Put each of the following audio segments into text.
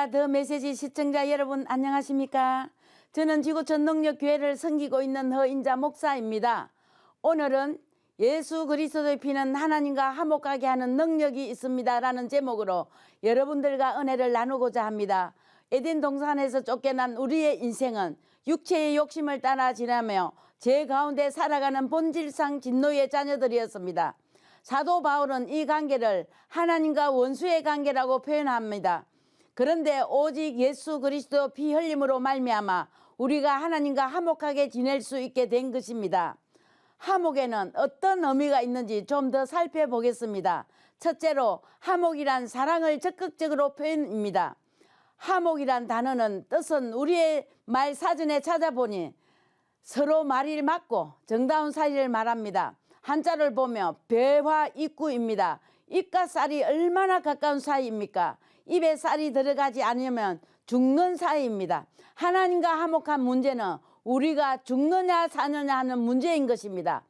할렐루야 더 메시지 시청자 여러분 안녕하십니까? 저는 지구 전능력 교회를 섬기고 있는 허인자 목사입니다. 오늘은 예수 그리스도의 피는 하나님과 화목하게 하는 능력이 있습니다라는 제목으로 여러분들과 은혜를 나누고자 합니다. 에덴 동산에서 쫓겨난 우리의 인생은 육체의 욕심을 따라 지나며 제 가운데 살아가는 본질상 진노의 자녀들이었습니다. 사도 바울은 이 관계를 하나님과 원수의 관계라고 표현합니다. 그런데 오직 예수 그리스도 피 흘림으로 말미암아 우리가 하나님과 화목하게 지낼 수 있게 된 것입니다. 화목에는 어떤 의미가 있는지 좀 더 살펴보겠습니다. 첫째로 화목이란 사랑을 적극적으로 표현입니다. 화목이란 단어는 뜻은 우리의 말 사전에 찾아보니 서로 말이 맞고 정다운 사이를 말합니다. 한자를 보면 배화 입구입니다. 입과 쌀이 얼마나 가까운 사이입니까? 입에 쌀이 들어가지 않으면 죽는 사이입니다. 하나님과 화목한 문제는 우리가 죽느냐 사느냐 하는 문제인 것입니다.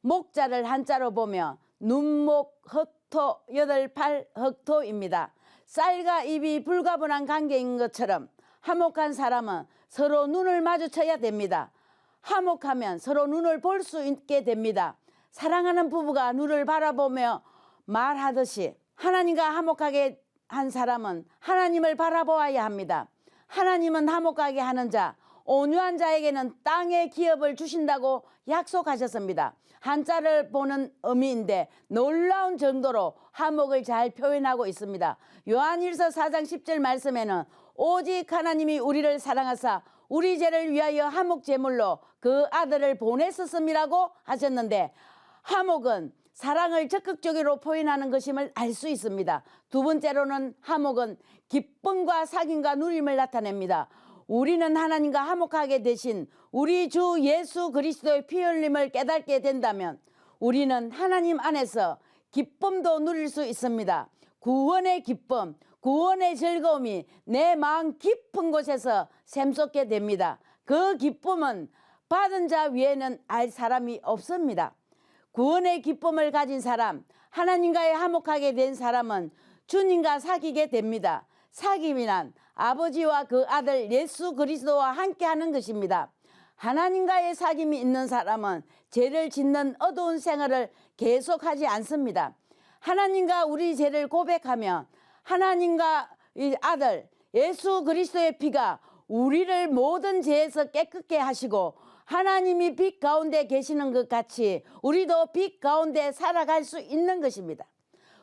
목자를 한자로 보면 눈목 흑토 여덟 팔 흑토입니다. 쌀과 입이 불가분한 관계인 것처럼 화목한 사람은 서로 눈을 마주쳐야 됩니다. 화목하면 서로 눈을 볼 수 있게 됩니다. 사랑하는 부부가 눈을 바라보며 말하듯이 하나님과 화목하게 한 사람은 하나님을 바라보아야 합니다. 하나님은 화목하게 하는 자, 온유한 자에게는 땅의 기업을 주신다고 약속하셨습니다. 한자를 보는 의미인데 놀라운 정도로 화목을 잘 표현하고 있습니다. 요한일서 4장 10절 말씀에는 오직 하나님이 우리를 사랑하사 우리 죄를 위하여 화목 제물로 그 아들을 보냈었음이라고 하셨는데 화목은 사랑을 적극적으로 표현하는 것임을 알 수 있습니다. 두 번째로는 화목은 기쁨과 사귐과 누림을 나타냅니다. 우리는 하나님과 화목하게 되신 우리 주 예수 그리스도의 피 흘림을 깨닫게 된다면 우리는 하나님 안에서 기쁨도 누릴 수 있습니다. 구원의 기쁨, 구원의 즐거움이 내 마음 깊은 곳에서 샘솟게 됩니다. 그 기쁨은 받은 자 위에는 알 사람이 없습니다. 구원의 기쁨을 가진 사람, 하나님과의 화목하게 된 사람은 주님과 사귀게 됩니다. 사귐이란 아버지와 그 아들 예수 그리스도와 함께 하는 것입니다. 하나님과의 사귐이 있는 사람은 죄를 짓는 어두운 생활을 계속하지 않습니다. 하나님과 우리 죄를 고백하며 하나님과 이 아들 예수 그리스도의 피가 우리를 모든 죄에서 깨끗게 하시고 하나님이 빛 가운데 계시는 것 같이 우리도 빛 가운데 살아갈 수 있는 것입니다.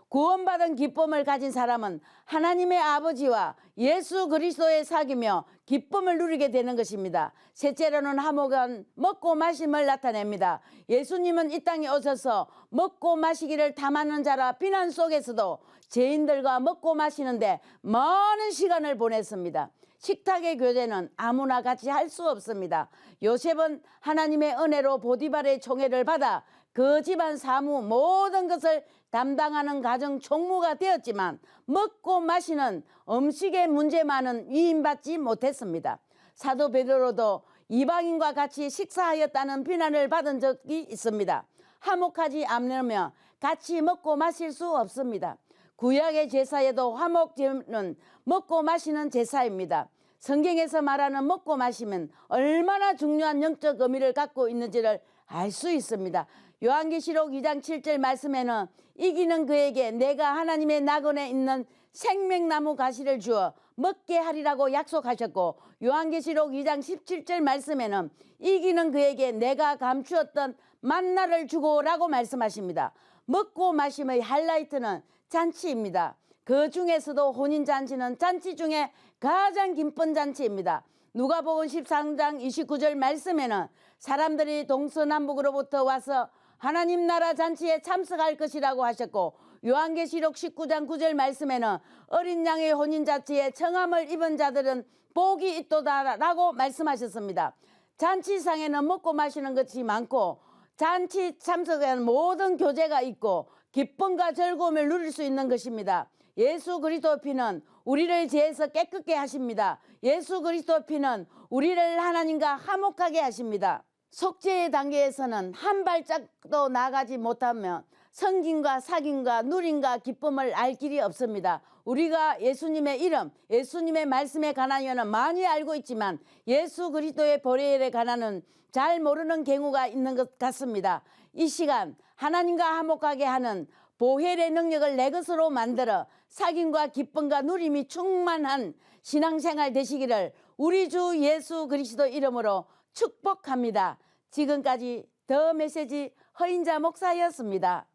구원받은 기쁨을 가진 사람은 하나님의 아버지와 예수 그리스도의 사귀며 기쁨을 누리게 되는 것입니다. 셋째로는 화목은 먹고 마심을 나타냅니다. 예수님은 이 땅에 오셔서 먹고 마시기를 탐하는 자라 비난 속에서도 죄인들과 먹고 마시는데 많은 시간을 보냈습니다. 식탁의 교제는 아무나 같이 할 수 없습니다. 요셉은 하나님의 은혜로 보디발의 총애를 받아 그 집안 사무 모든 것을 담당하는 가정 총무가 되었지만 먹고 마시는 음식의 문제만은 위임받지 못했습니다. 사도 베드로도 이방인과 같이 식사하였다는 비난을 받은 적이 있습니다. 화목하지 않으면 같이 먹고 마실 수 없습니다. 구약의 제사에도 화목제는 먹고 마시는 제사입니다. 성경에서 말하는 먹고 마시면 얼마나 중요한 영적 의미를 갖고 있는지를 알 수 있습니다. 요한계시록 2장 7절 말씀에는 이기는 그에게 내가 하나님의 낙원에 있는 생명나무 가시를 주어 먹게 하리라고 약속하셨고 요한계시록 2장 17절 말씀에는 이기는 그에게 내가 감추었던 만나를 주고라고 말씀하십니다. 먹고 마심의 하이라이트는 잔치입니다. 그 중에서도 혼인 잔치는 잔치 중에 가장 기쁜 잔치입니다. 누가복음 13장 29절 말씀에는 사람들이 동서남북으로부터 와서 하나님 나라 잔치에 참석할 것이라고 하셨고 요한계시록 19장 9절 말씀에는 어린 양의 혼인 잔치에 청함을 입은 자들은 복이 있도다라고 말씀하셨습니다. 잔치상에는 먹고 마시는 것이 많고 잔치 참석에는 모든 교제가 있고 기쁨과 즐거움을 누릴 수 있는 것입니다. 예수 그리스도 피는 우리를 죄에서 깨끗게 하십니다. 예수 그리스도 피는 우리를 하나님과 화목하게 하십니다. 속죄의 단계에서는 한 발짝도 나가지 못하면 성김과 사김과 누림과 기쁨을 알 길이 없습니다. 우리가 예수님의 이름, 예수님의 말씀에 관하여는 많이 알고 있지만 예수 그리스도의 보혈에 관하는 잘 모르는 경우가 있는 것 같습니다. 이 시간 하나님과 화목하게 하는 보혈의 능력을 내 것으로 만들어 사귐과 기쁨과 누림이 충만한 신앙생활 되시기를 우리 주 예수 그리스도 이름으로 축복합니다. 지금까지 더 메시지 허인자 목사였습니다.